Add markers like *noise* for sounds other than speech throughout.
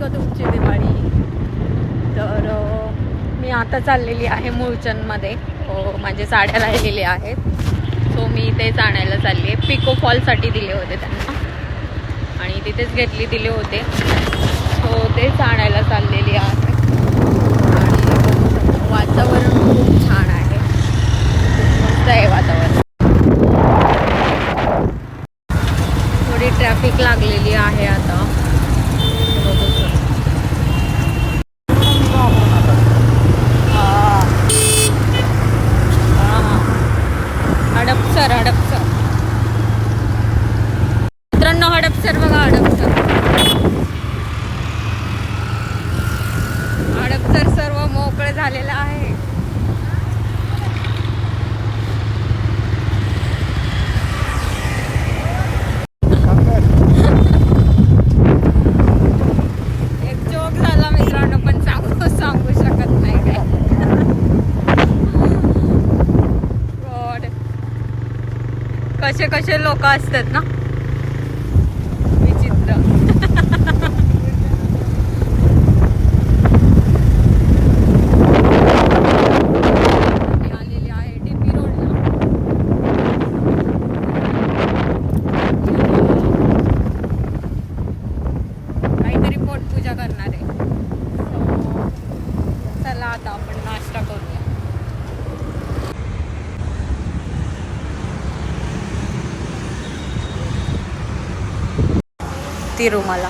का तुमची दिवाळी? तर मी आता चाललेली आहे मूळचंदमध्ये. हो, माझे साड्या राहिलेल्या आहेत. सो मी तेच आणायला चालली आहे. पिको फॉलसाठी दिले होते त्यांना. आणि तिथेच घेतली दिले होते. सो तेच आणायला चाललेली आहे. आणि वातावरण खूप छान आहे खूप मस्त आहे वातावरण थोडी ट्रॅफिक लागलेली आहे आता बघू शकता. हा. हा. हडपसर हडपसर मित्रांनो हडपसर बघा हडपसर हडपसर सर्व मोकळं झालेलं आहे एक जोक झाला मित्रांनो पण सांगू सांगू शकत नाही काय God. कसे कसे लोक असतात ना विचित्र मी आलेली आहे डीपी रोडला काहीतरी पोटपूजा करणार आहे So, चला आता आपण नाश्ता करूया तिरुमला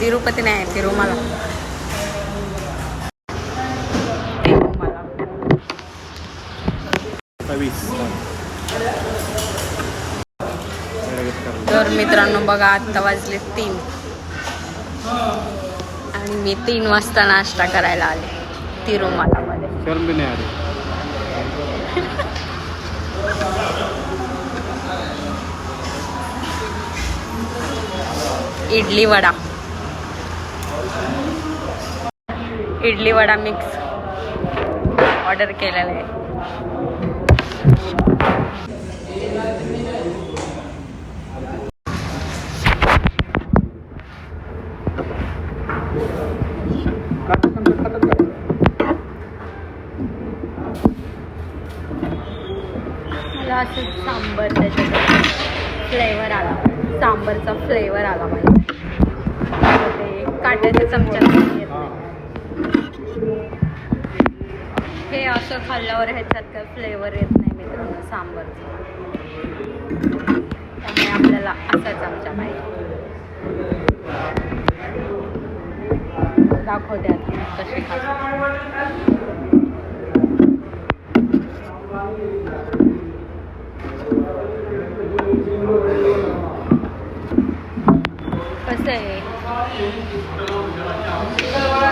तिरुपती नाही तिरुमला तर मित्रांनो बघा आत्ता वाजले तीन. आणि मी तीन वाजता नाश्ता करायला आले. तिरुमलामध्ये *laughs* इडली वडा. इडली वडा मिक्स ऑर्डर केलेला आहे. सांबर. सांबरचा फ्लेवर आला पाहिजे ते काट्याच्या चमच्यात येत नाही. हे असं खाल्ल्यावर ह्याच्यात काय फ्लेवर येत नाही मित्रांनो सांबरचा. त्यामुळे आपल्याला असा चमचा पाहिजे. दाखवते आता कशी खातो. कसं आहे?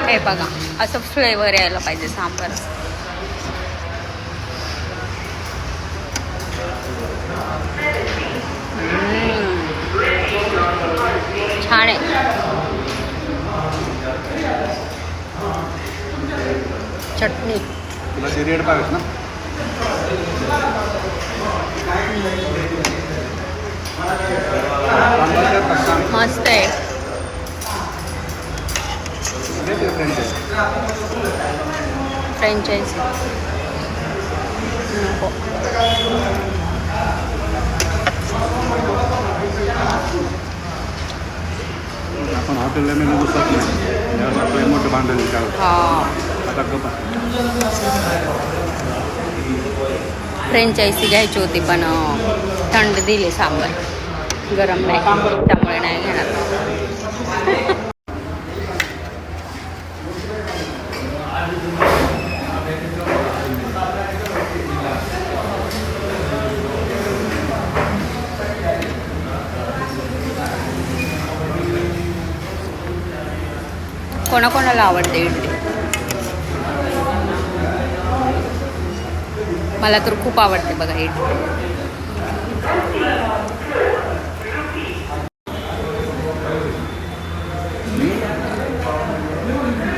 हे बघा असं फ्लेवर यायला पाहिजे सांबार. छान आहे. चटणी. तुला पाहिजे ना तांदळाचे आहेत का? तांदूळ. मस्त आहे. फ्रँचायझी आपण हॉटेलला मेनू नाही. आपलं मोठं भांडण घ्यायची होती पण थंड दिली सांबार. गरम नाही त्यामुळे नाही घेणार कोणाकोणाला आवडते इडली मला तर खूप आवडते बघा इडली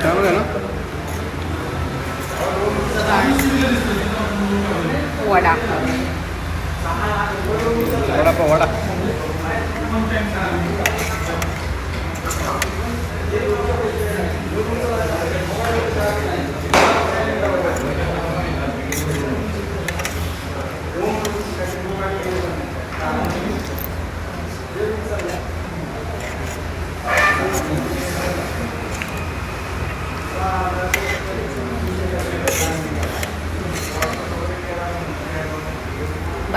त्यामुळे ना वडा वडापाव वडा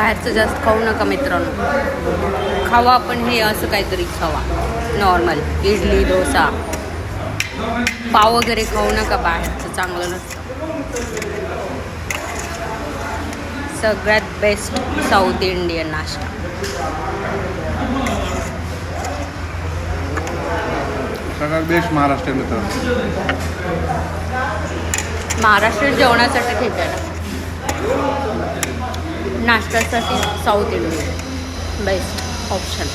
बाहेरचं जास्त खाऊ नका मित्रांनो. खावा आपण हे असं काहीतरी खावा. नॉर्मल इडली डोसा. पाव वगैरे खाऊ नका बाहेरचं चांगलं नसतं. सगळ्यात बेस्ट साऊथ इंडियन नाश्ता. सगळ्यात बेस्ट महाराष्ट्र मित्र. महाराष्ट्रीयन जेवणासाठी ठीक आहे ना? नाश्त्यासाठी साऊथ इंडियन बेस्ट ऑप्शन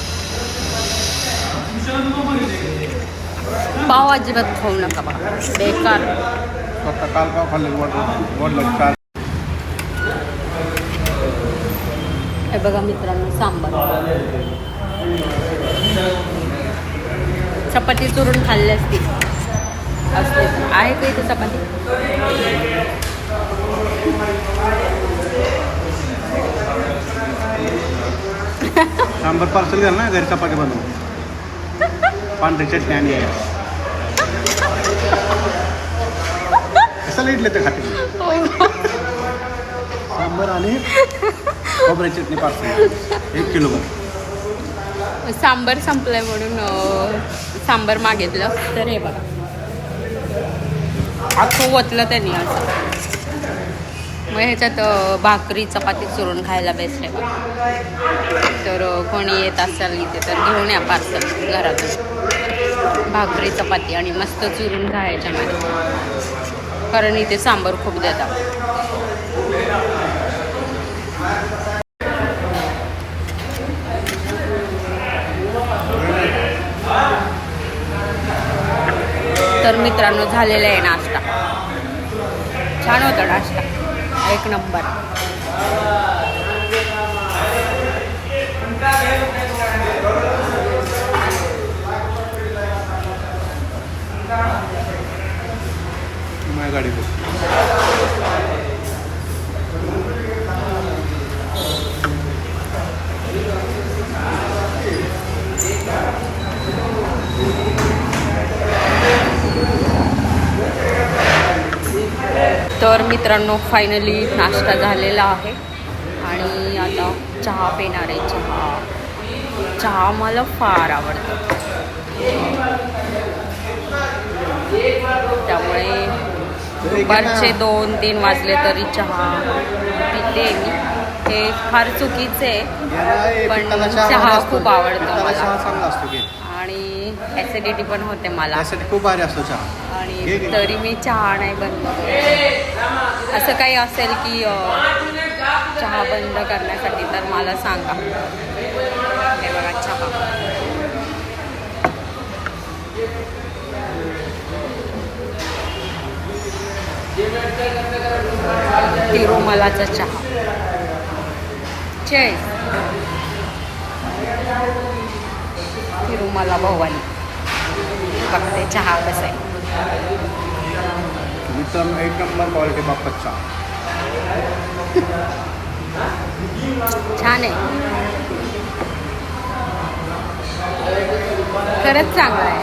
पाव अजिबात खाऊ नका बा बेकार. हे बघा मित्रांनो सांबार. चपाती चुरून खाल्ली असती. असते आहे का इथे चपाती? शंभर पार्सल झालं ना घरी चपाती बनवून. पांढरी चटणी आणि कसं कशाला ते खाते? सांबर आणि खोबऱ्याची चटणी पार्सल एक किलो भर. सांबर संपलाय म्हणून सांबर सांबार मागितलं. तर हे बघा. अख्खं ओतलं त्यांनी असं. मग ह्याच्यात भाकरी चपाती चुरून खायला बेस्ट आहे तर कोणी येत असाल इथे तर घेऊन या पार्सल घरातून. भाकरी चपाती आणि मस्त चुरून खायच्या मध्ये कारण इथे सांबार खूप देतात. तर मित्रांनो झालेला आहे नाश्ता. छान होता नाश्ता. एक नंबर माझ्या गाडी बस तर मित्रांनो फायनली नाश्ता झालेला आहे. आणि आता चहा पिणार आहे चहा. चहा मला फार आवडतो. त्यामुळे दुपारचे दोन तीन वाजले तरी चहा पिते मी. हे फार चुकीचं आहे पण चहा खूप आवडतो मला. आणि ॲसिडिटी पण होते मला. खूप भारी असतो चहा. आणि तरी मी चहा नाही बंद असं काही असेल की चहा बंद करण्यासाठी तर मला सांगा. हे बघा चहा. तिरुमलाचा चहा. चेस तिरुमला भवानी. बघते चहा कसा आहे. मित्रांनो एक नंबर क्वालिटी बाप्पा चहा छान आहे. खरंच चांगलं आहे.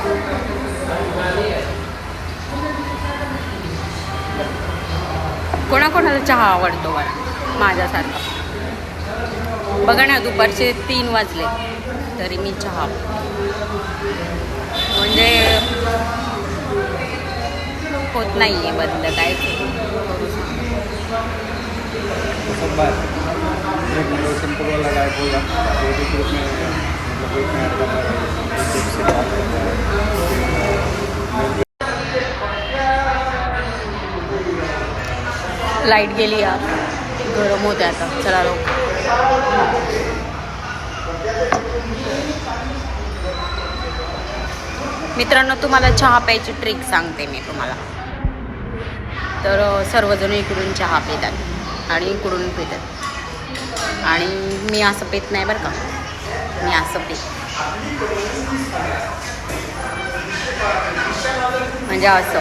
कोणाकोणाला चहा आवडतो मला माझ्यासारखा. बघा ना दुपारचे तीन वाजले तरी मी चहा म्हणजे होत नाही आहे बंद काय. लाइट गेली या गरम होते आता. चला लोक मित्रांनो तुम्हाला चहा प्यायची ट्रिक सांगते मी तुम्हाला. तर सर्वजण इकडून चहा पितात आणि इकडून पितात. आणि मी असं पित नाही बरं का. मी असं पित. म्हणजे असं.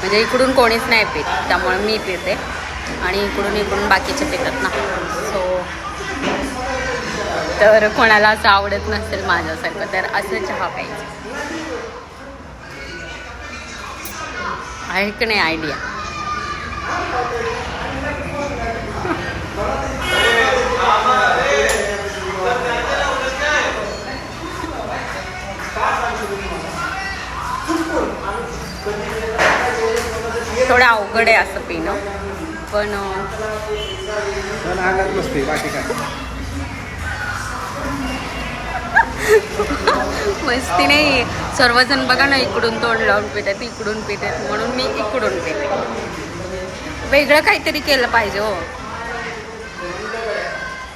म्हणजे इकडून कोणीच नाही पित त्यामुळे मी पिते आणि इकडून इकडून बाकीचे पितात ना. सो तर कोणाला असं आवडत नसेल माझ्यासारखं तर असं चहा प्यायचं. आहे की नाही आयडिया थोडं अवघड आहे असं पिणं. पण अंगात मस्ती नाही. सर्वजण बघा ना इकडून तोंड लावून पितात इकडून पितात. म्हणून मी इकडून पिते. वेगळं काहीतरी केलं पाहिजे हो.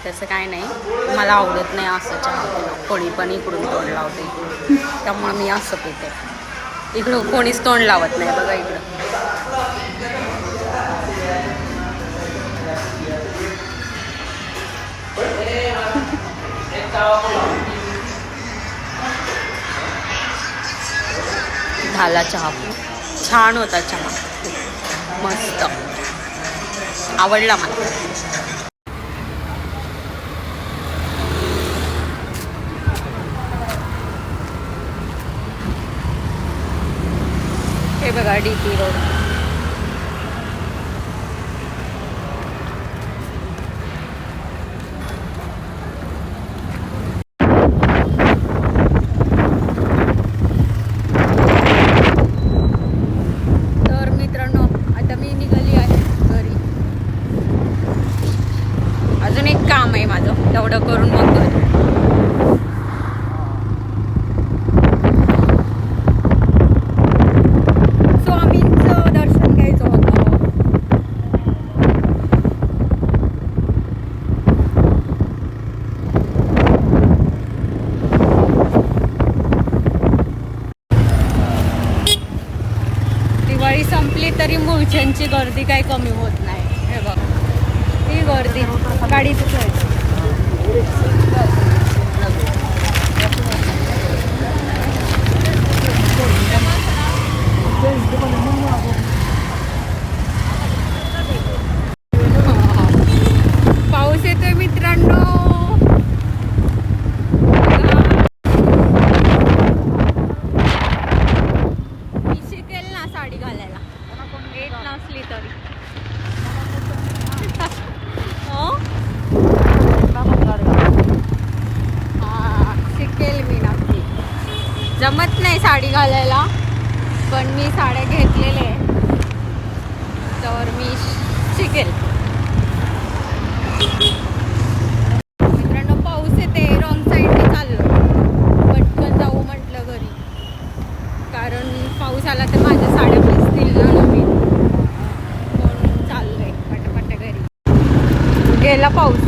तसं काय नाही. मला आवडत नाही असं चहा कोणी पण इकडून तोंड लावते. त्यामुळे मी असं पिते. इकडं कोणीच तोंड लावत नाही बघा इकडं. झाला चहा. छान होता चहा. मस्त. आवडला मला. हे बघा डी पी रोड तर मित्रांनो आता मी निघाली आहे घरी अजून एक काम आहे माझं. तेवढं करून मग घरी स्वामींचं दर्शन घ्यायचं दिवाळी संपली तरी मूळच्यांची गर्दी काय कमी होत नाही हे बघ वरती. गाडी गाडीच पाऊस येतोय मित्रांनो मी शिकेल ना साडी घालायला येत नसली तरी हो? हा, शिकेल मी नक्की जमत नाही साडी घालायला पण मी साड्या घेतलेल्या आहे तर मी शिकेल. मित्रांनो पाऊस येते रॉंग साईडने चाललो. पटकन जाऊ म्हटलं घरी. कारण पाऊस आला तर माझ्या साड्या भिजतील ना नवीन म्हणून चाललंय पटापट घरी. गेला पाऊस.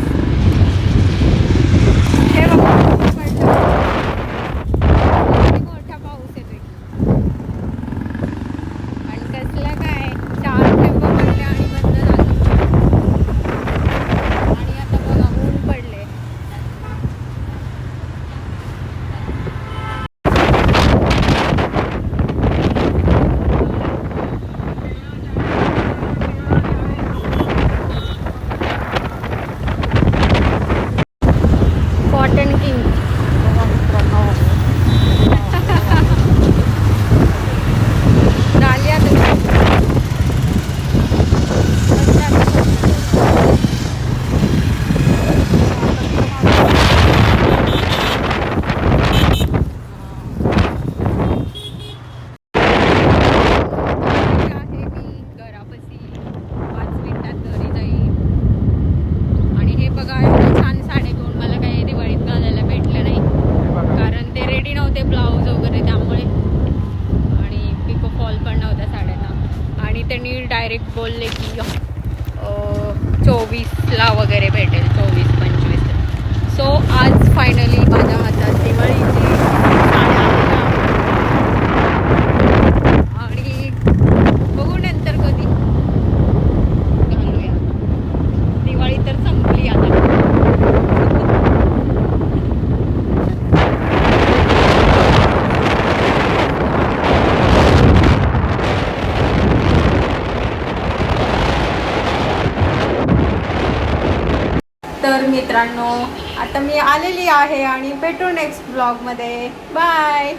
मित्रांनो आता मी आलेली आहे आणि भेटू नेक्स्ट ब्लॉगमध्ये. बाय!